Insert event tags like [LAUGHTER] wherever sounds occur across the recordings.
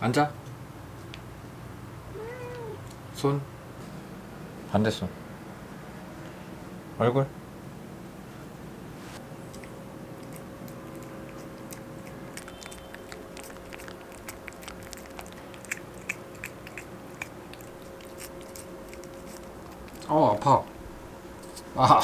앉아. 손. 반대손. 얼굴. 어 아파. 아.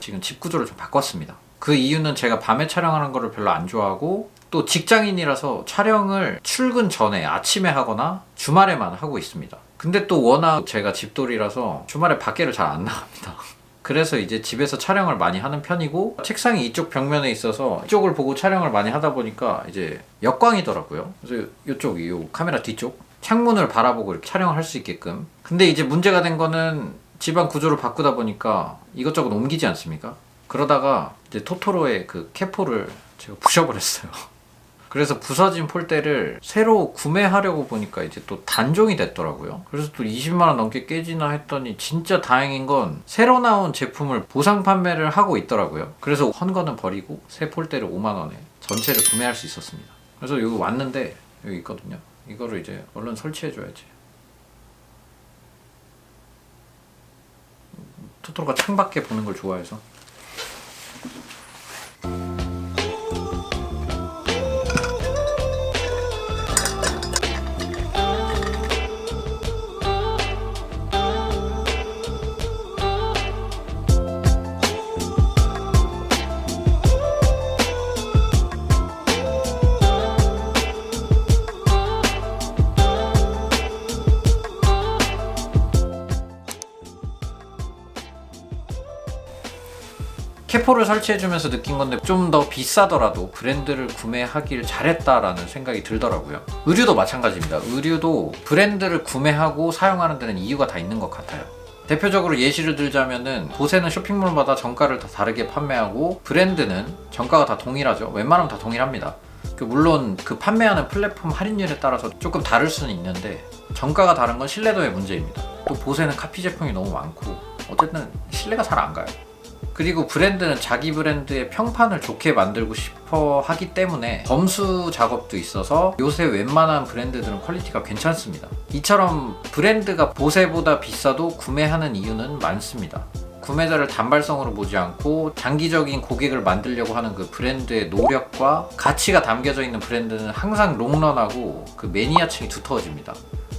지금 집 구조를 좀 바꿨습니다. 그 이유는 제가 밤에 촬영하는 거를 별로 안 좋아하고 또 직장인이라서 촬영을 출근 전에 아침에 하거나 주말에만 하고 있습니다. 근데 또 워낙 제가 집돌이라서 주말에 밖에를 잘 안 나갑니다. [LAUGHS] 그래서 이제 집에서 촬영을 많이 하는 편이고 책상이 이쪽 벽면에 있어서 이쪽을 보고 촬영을 많이 하다 보니까 이제 역광이더라고요. 그래서 이쪽 이 카메라 뒤쪽 창문을 바라보고 이렇게 촬영을 할 수 있게끔. 근데 이제 문제가 된 거는 집안 구조를 바꾸다 보니까 이것저것 옮기지 않습니까? 그러다가 이제 토토로의 그 캐포를 제가 [LAUGHS] 부셔버렸어요. 그래서 부서진 폴대를 새로 구매하려고 보니까 이제 또 단종이 됐더라고요. 그래서 또 20만 원 넘게 깨지나 했더니 진짜 다행인 건 새로 나온 제품을 보상 판매를 하고 있더라고요. 그래서 헌 거는 버리고 새 폴대를 5만 원에 전체를 구매할 수 있었습니다. 그래서 여기 왔는데 여기 있거든요. 이거를 이제 얼른 설치해 줘야지. 토토로가 창밖에 보는 걸 좋아해서 캐포를 설치해주면서 느낀 건데 좀 더 비싸더라도 브랜드를 구매하길 잘했다라는 생각이 들더라고요. 의류도 마찬가지입니다. 의류도 브랜드를 구매하고 사용하는 데는 이유가 다 있는 것 같아요. 대표적으로 예시를 들자면은 보세는 쇼핑몰마다 정가를 다 다르게 판매하고 브랜드는 정가가 다 동일하죠. 웬만하면 다 동일합니다. 그 물론 그 판매하는 플랫폼 할인율에 따라서 조금 다를 수는 있는데 정가가 다른 건 신뢰도의 문제입니다. 또 보세는 카피 제품이 너무 많고 어쨌든 신뢰가 잘 안 가요. 그리고 브랜드는 자기 브랜드의 평판을 좋게 만들고 싶어 하기 때문에 점수 작업도 있어서 요새 웬만한 브랜드들은 퀄리티가 괜찮습니다. 이처럼 브랜드가 보세보다 비싸도 구매하는 이유는 많습니다. 구매자를 단발성으로 보지 않고 장기적인 고객을 만들려고 하는 그 브랜드의 노력과 가치가 담겨져 있는 브랜드는 항상 롱런하고 그 매니아층이 두터워집니다.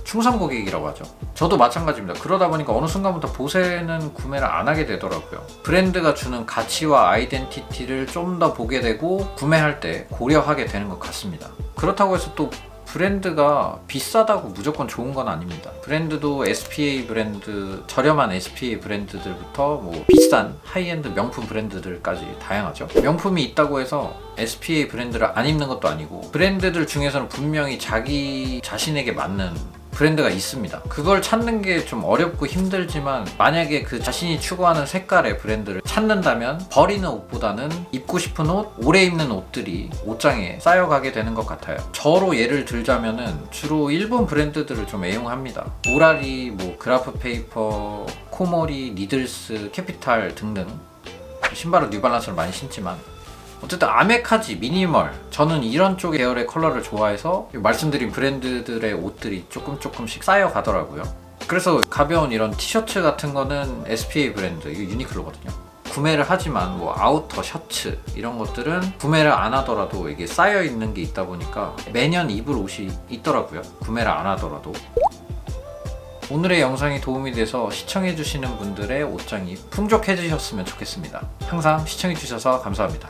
충성 고객이라고 하죠. 저도 마찬가지입니다. 그러다 보니까 어느 순간부터 보세는 구매를 안 하게 되더라고요. 브랜드가 주는 가치와 아이덴티티를 좀 더 보게 되고 구매할 때 고려하게 되는 것 같습니다. 그렇다고 해서 또 브랜드가 비싸다고 무조건 좋은 건 아닙니다. 브랜드도 SPA 브랜드, 저렴한 SPA 브랜드들부터 뭐 비싼 하이엔드 명품 브랜드들까지 다양하죠. 명품이 있다고 해서 SPA 브랜드를 안 입는 것도 아니고 브랜드들 중에서는 분명히 자기 자신에게 맞는 브랜드가 있습니다. 그걸 찾는 게 좀 어렵고 힘들지만 만약에 그 자신이 추구하는 색깔의 브랜드를 찾는다면 버리는 옷보다는 입고 싶은 옷, 오래 입는 옷들이 옷장에 쌓여가게 되는 것 같아요. 저로 예를 들자면은 주로 일본 브랜드들을 좀 애용합니다. 오라리, 뭐 그라프 페이퍼, 코모리, 니들스, 캐피탈 등등 신발은 뉴발란스를 많이 신지만 어쨌든 아메카지, 미니멀 저는 이런 쪽 계열의 컬러를 좋아해서 말씀드린 브랜드들의 옷들이 조금 조금씩 쌓여 가더라고요. 그래서 가벼운 이런 티셔츠 같은 거는 SPA 브랜드, 이거 유니클로거든요. 구매를 하지만 뭐 아우터, 셔츠 이런 것들은 구매를 안 하더라도 이게 쌓여 있는 게 있다 보니까 매년 입을 옷이 있더라고요. 구매를 안 하더라도. 오늘의 영상이 도움이 돼서 시청해주시는 분들의 옷장이 풍족해지셨으면 좋겠습니다. 항상 시청해주셔서 감사합니다.